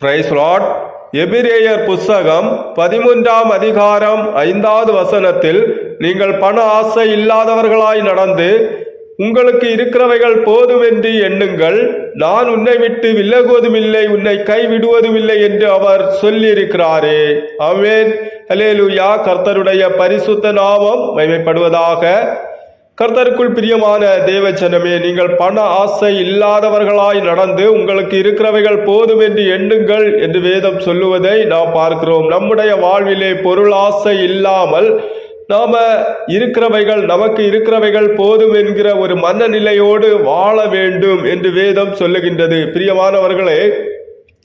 பிரைஸ்லாட் எபிரேயர் புஸ்தகம் பதிமூன்றாம் அதிகாரம் ஐந்தாவது வசனத்தில் நீங்கள் பண ஆசை இல்லாதவர்களாய் நடந்து உங்களுக்கு இருக்கிறவைகள் போதுமென்று எண்ணுங்கள். நான் உன்னை விட்டு விலகுவதும் இல்லை உன்னை கைவிடுவதுமில்லை என்று அவர் சொல்லியிருக்கிறாரே. ஆமென். அலேலுயா கர்த்தருடைய பரிசுத்த நாமம் மைமைப்படுவதாக கர்த்தருக்குள் பிரியமான தேவச்சனமே நீங்கள் பண ஆசை இல்லாதவர்களாய் நடந்து உங்களுக்கு இருக்கிறவைகள் போதும் என்று எண்ணுங்கள் என்று வேதம் சொல்லுவதை நாம் பார்க்கிறோம். நம்முடைய வாழ்விலே பொருள் ஆசை இல்லாமல் நாம இருக்கிறவைகள் நமக்கு இருக்கிறவைகள் போதும் என்கிற ஒரு மனநிலையோடு வாழ வேண்டும் என்று வேதம் சொல்லுகின்றது. பிரியமானவர்களே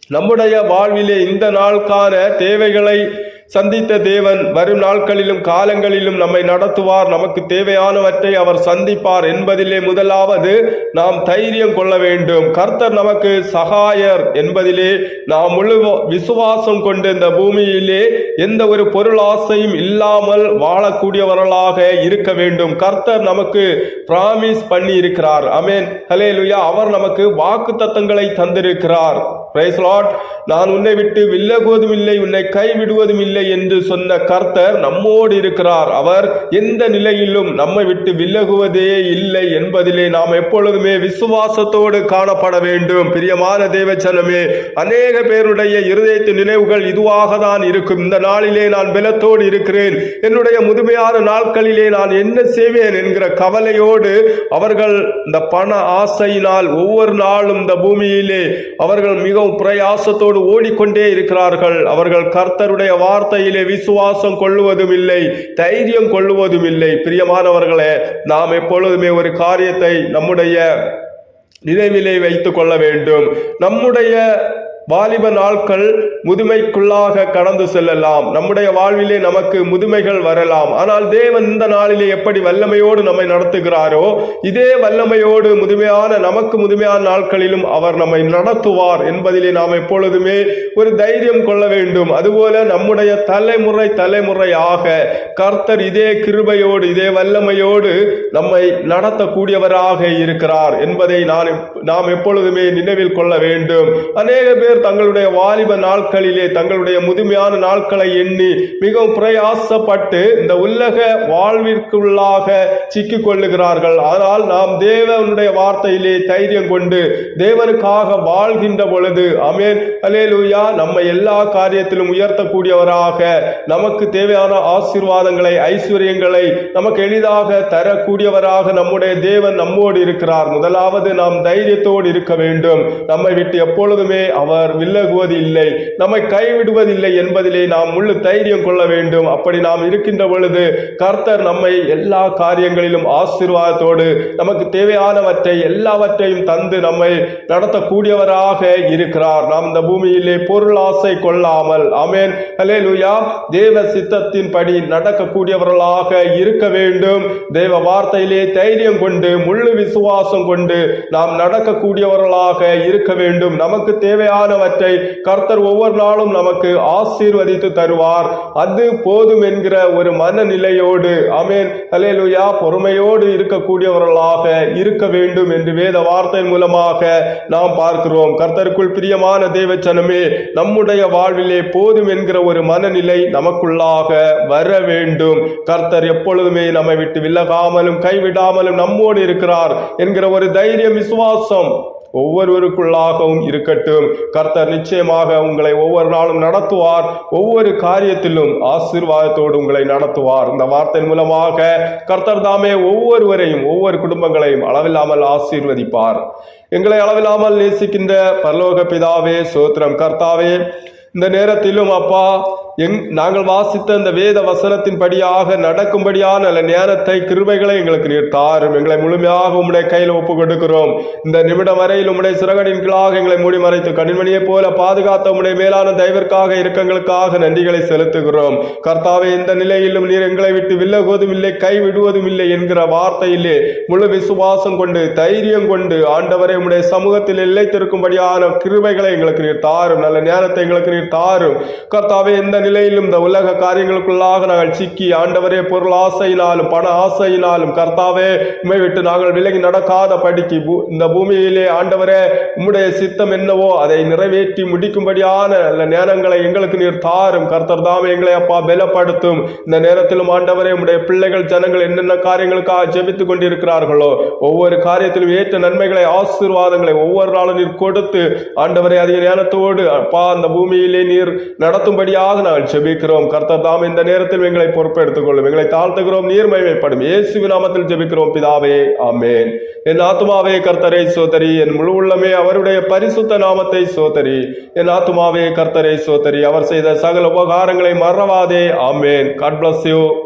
நம்முடைய வாழ்விலே இந்த நாளுக்கான தேவைகளை சந்தித்த தேவன் வரும் நாட்களிலும் காலங்களிலும் நம்மை நடத்துவார். நமக்கு தேவையானவற்றை அவர் சந்திப்பார் என்பதிலே முதலாவது நாம் தைரியம் கொள்ள வேண்டும். கர்த்தர் நமக்கு சகாயர் என்பதிலே நாம் முழு விசுவாசம் கொண்டு இந்த பூமியிலே எந்த ஒரு பொருளாசையும் இல்லாமல் வாழக்கூடியவர்களாக இருக்க வேண்டும். கர்த்தர் நமக்கு பிராமிஸ் பண்ணி இருக்கிறார் அமேன் ஹலேலுயா அவர் நமக்கு வாக்கு தத்தங்களை தந்திருக்கிறார் பிரைஸ் நான் உன்னை விட்டு விலகுவதும் இல்லை உன்னை கைவிடுவதும் இல்லை என்று சொன்ன கர்த்தர் நம்மோடு இருக்கிறார். அவர் எந்த நிலையிலும் நம்மை விட்டு விலகுவதே இல்லை என்பதிலே நாம் எப்பொழுதுமே விசுவாசத்தோடு காணப்பட வேண்டும். பிரியமான தேவச்சனமே அநேக பேருடைய இருதயத்து நினைவுகள் இதுவாக தான் இருக்கும். இந்த நாளிலே நான் பலத்தோடு இருக்கிறேன். என்னுடைய முதுமையான நாட்களிலே நான் என்ன செய்வேன் என்கிற கவலையோடு அவர்கள் இந்த பண ஆசையினால் ஒவ்வொரு நாளும் இந்த பூமியிலே அவர்கள் மிகவும் பிரயாசத்தோடு ஓடிக்கொண்டே இருக்கிறார்கள். அவர்கள் கர்த்தருடைய வார்த்தையிலே விசுவாசம் கொள்ளுவதும் இல்லை தைரியம் கொள்ளுவதும் இல்லை பிரியமானவர்களே நாம் எப்பொழுதுமே ஒரு காரியத்தை நம்முடைய நினைவிலே வைத்துக் கொள்ள வேண்டும். நம்முடைய வாலிப நாட்கள் முதுமைக்குள்ளாக கடந்து செல்லலாம். நம்முடைய வாழ்விலே நமக்கு முதுமைகள் வரலாம். ஆனால் தேவன் இந்த நாளிலே எப்படி வல்லமையோடு நம்மை நடத்துகிறாரோ இதே வல்லமையோடு முதுமையான நமக்கு முதுமையான நாட்களிலும் அவர் நம்மை நடத்துவார் என்பதிலே நாம் எப்பொழுதுமே ஒரு தைரியம் கொள்ள வேண்டும். அதுபோல நம்முடைய தலைமுறை தலைமுறையாக கர்த்தர் இதே கிருபையோடு இதே வல்லமையோடு நம்மை நடத்தக்கூடியவராக இருக்கிறார் என்பதை நான் நாம் எப்பொழுதுமே நினைவில் கொள்ள வேண்டும். அநேக பேர் தங்களுடைய வாலிப நாட்களிலே தங்களுடைய முதுமையான நாட்களை எண்ணி மிகவும் பிரயாசப்பட்டு இந்த உலக வாழ்விற்குள்ளாக சிக்கிக் கொள்ளுகிறார்கள். ஆனால் நாம் தேவனுடைய வார்த்தையிலே தைரியம் கொண்டு தேவனுக்காக வாழ்கின்ற பொழுது அமேன் அலேலுயா நம்ம எல்லா காரியத்திலும் உயர்த்தக்கூடியவராக நமக்கு தேவையான ஆசீர்வாதங்களை ஐஸ்வர்யங்களை நமக்கு எளிதாக தரக்கூடியவராக நம்முடைய தேவன் நம்மோடு இருக்கிறார். முதலாவது நாம் தைரியத்தோடு இருக்க வேண்டும். நம்மை விட்டு எப்பொழுதுமே அவர் விலகுவது இல்லை நம்மை கைவிடுவதில்லை என்பதிலே நாம் முழு தைரியம் கொள்ள வேண்டும். அப்படி நாம் இருக்கின்ற பொழுது கர்த்தர் நம்மை எல்லா காரியங்களிலும் ஆசீர்வாதத்தோடு நமக்கு தேவையானவற்றை எல்லாவற்றையும் தந்து நம்மை நடத்தக்கூடியவராக இருக்கிறார். நாம் இந்த பூமியிலே பொருள் ஆசை கொள்ளாமல். அமேன் ஹalleluya. தேவ சித்தத்தின்படி நடக்கக்கூடியவர்களாக இருக்க வேண்டும். தேவ வார்த்தையிலே தைரியம் கொண்டு முழு விசுவாசம் கொண்டு நாம் நடக்கக்கூடியவர்களாக இருக்க வேண்டும். நமக்கு தேவையான தேவையானவற்றை கர்த்தர் ஒவ்வொரு நாளும் நமக்கு ஆசீர்வதித்து தருவார். அது போதும் என்கிற ஒரு மனநிலையோடு அமேன் அலேலுயா பொறுமையோடு இருக்கக்கூடியவர்களாக இருக்க வேண்டும் என்று வேத வார்த்தை மூலமாக நாம் பார்க்கிறோம். கர்த்தருக்குள் பிரியமான தேவச்சனமே நம்முடைய வாழ்விலே போதும் என்கிற ஒரு மனநிலை நமக்குள்ளாக வர வேண்டும். கர்த்தர் எப்பொழுதுமே நம்மை விட்டு விலகாமலும் கைவிடாமலும் நம்மோடு இருக்கிறார் என்கிற ஒரு தைரியம் விசுவாசம் ஒவ்வொருவருக்குள்ளாகவும் இருக்கட்டும். கர்த்தர் நிச்சயமாக உங்களை ஒவ்வொரு நாளும் நடத்துவார். ஒவ்வொரு காரியத்திலும் ஆசீர்வாதத்தோடு உங்களை நடத்துவார். இந்த வார்த்தை மூலமாக கர்த்தர் தாமே ஒவ்வொருவரையும் ஒவ்வொரு குடும்பங்களையும் அளவில்லாமல் ஆசீர்வதிப்பார். எங்களை அளவில்லாமல் நேசிக்கின்ற பரலோக பிதாவே சோத்திரம் கர்த்தாவே இந்த நேரத்திலும் அப்பா எங் நாங்கள் வாசித்த இந்த வேத வசனத்தின்படியாக நடக்கும்படியான நல்ல நேரத்தை கிருபைகளை எங்களுக்கு நீர் தாரும். எங்களை முழுமையாக உம்முடைய கையில் ஒப்பு கொடுக்கிறோம் இந்த நிமிடம் வரையில் உம்முடைய சிறகடின் கீழாக எங்களை மூடி மறைத்து கண்மணியைப் போல பாதுகாத்த உம்முடைய மேலான தயவிற்காக இருக்கங்களுக்காக நன்றிகளை செலுத்துகிறோம். கர்த்தாவே இந்த நிலையிலும் நீர் எங்களை விட்டு வில்லகுவதும் இல்லை கைவிடுவதும் இல்லை என்கிற வார்த்தையிலே முழு விசுவாசம் கொண்டு தைரியம் கொண்டு ஆண்டவரை உம்முடைய சமூகத்தில் நிலைத்திருக்கும்படியான கிருபைகளை எங்களுக்கு நீர் தாரும். நல்ல நேரத்தை எங்களுக்கு நீர் தாரும். கர்த்தாவே இந்த நிலையிலும் இந்த உலக காரியங்களுக்குள்ளாக நாங்கள் சிக்கி ஆண்டவரே பொருள் ஆசையினாலும் பண ஆசையினாலும் கர்த்தாவே உண்மை விட்டு நாங்கள் விலகி நடக்காத படிக்கு இந்த பூமியிலே ஆண்டவரே உம்முடைய சித்தம் என்னவோ அதை நிறைவேற்றி முடிக்கும்படியான நேரங்களை எங்களுக்கு நீர் தாரும். கர்த்தர் தாமே எங்களை அப்பா பலப்படுத்தும். இந்த நேரத்திலும் ஆண்டவரே உடைய பிள்ளைகள் ஜனங்கள் என்னென்ன காரியங்களுக்காக ஜெபித்துக் கொண்டிருக்கிறார்களோ ஒவ்வொரு காரியத்திலும் ஏற்ற நன்மைகளை ஆசீர்வாதங்களை ஒவ்வொரு நாளும் நீர் கொடுத்து ஆண்டவரை அதிக நேரத்தோடு அப்பா அந்த பூமியிலே நீர் நடத்தும்படியாக நாங்கள் ஜெபிக்கிறோம். கர்த்தர் தாம் இந்த நேரத்தில் எங்களை பொறுப்பெடுத்துக் கொள்ளும். எங்களை தாழ்த்துகிறோம் நீர் இயேசு நாமத்தில் ஜெபிக்கிறோம் பிதாவே ஆமேன். என் ஆத்துமாவே கர்த்தரை சோதரி. என் முழு உள்ளமே அவருடைய பரிசுத்த நாமத்தை சோதரி. என் ஆத்மாவே கர்த்தரை சோதரி. அவர் செய்த சகல உபகாரங்களை மறவாதே ஆமேன். God bless you